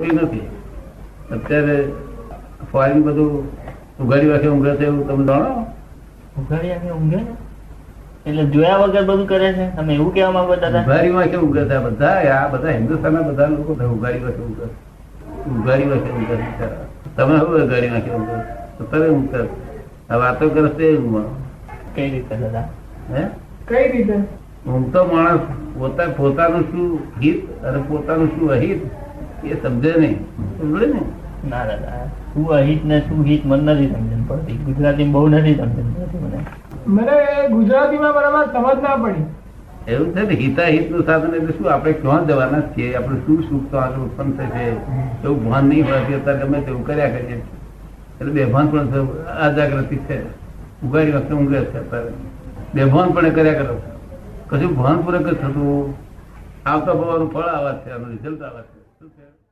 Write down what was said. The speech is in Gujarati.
નથી. અત્યારે ફોરેન બધું ઉઘાડી વાંખે ઊંઘે છે એવું તમે જાણો? ઉઘાડિયાને ઊંઘે એટલે જોયા વગર બધું કરે છે? તમે એવું કહેવા માંગો દાદા? ઉઘાડી વાંખે ઊંઘે છે બધા? આ બધા હિન્દુસ્તાનના બધા લોકો ઉઘાડી વાંખે ઊંઘે ઉઘાડી વાંખે ઊંઘે તમે શું ઉઘાડી વાંખે ઊંઘે છો? ઊંઘે આ વાતો કરે ઊંઘમાં. કઈ રીતે દાદા? હે? કઈ રીતે? ઊંઘતો માણસ પોતા પોતાનું શું હિત અને પોતાનું શું અહિત? એ સમજે નહીં. ના દાદા શું અહિત ને શું હિત મને નથી સમજણ પડતી. ગુજરાતી બહુ નથી સમજણ પડતી મને. મને ગુજરાતીમાં બરાબર સમજ ના પડી. એવું છે ને હિતાહિતનું સાધન એટલે શું? આપણે ક્યાં જવાના છીએ? આપણે શું સુખ તો આગળ ઉત્પન્ન થશે? એવું ભાન નહીં હોય અત્યારે ગમે તેવું કર્યા કરીએ. એટલે બેભાન પણ આ જાગૃતિ છે. ઉગાડી વખતે ઊંઘે છે અત્યારે. બેભાન પણ કર્યા કરો કશું ભાન પૂર્વક જ થતું. આવતા ભવાનું ફળ આવા છે આનું રિઝલ્ટ આવા છે. Okay.